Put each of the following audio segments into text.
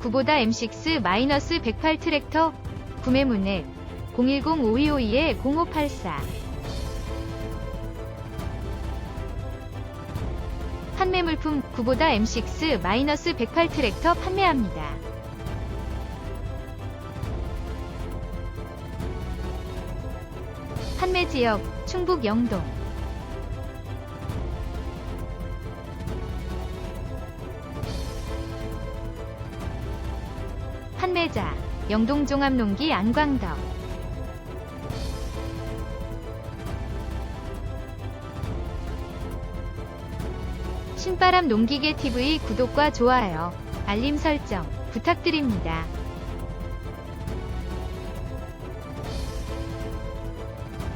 구보다 M6-108 트랙터 구매 문의 010-5252-0584 판매 물품 구보다 M6-108 트랙터 판매합니다. 판매 지역 충북 영동 판매자 영동종합농기 안광덕 신바람 농기계 TV 구독과 좋아요, 알림 설정 부탁드립니다.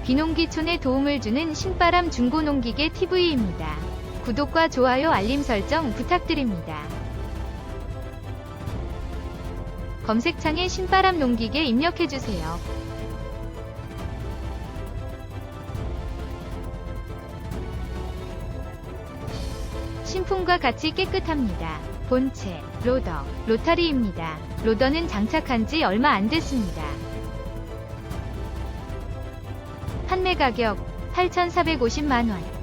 비농기촌에 도움을 주는 신바람 중고농기계 TV입니다. 구독과 좋아요 알림 설정 부탁드립니다. 검색창에 신바람 농기계 입력해주세요. 신품과 같이 깨끗합니다. 본체, 로더, 로타리입니다. 로더는 장착한 지 얼마 안 됐습니다. 판매 가격 8,450만원.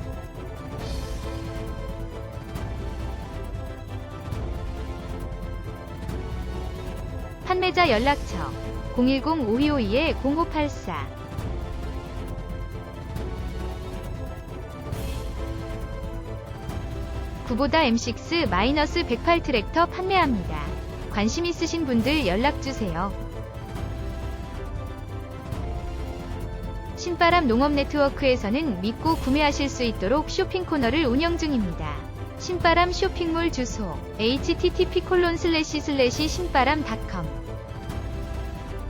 판매자 연락처 010-5252-0584 구보다 M6-108 트랙터 판매합니다. 관심 있으신 분들 연락주세요. 신바람 농업 네트워크에서는 믿고 구매하실 수 있도록 쇼핑 코너를 운영 중입니다. 신바람 쇼핑몰 주소 http 신바람com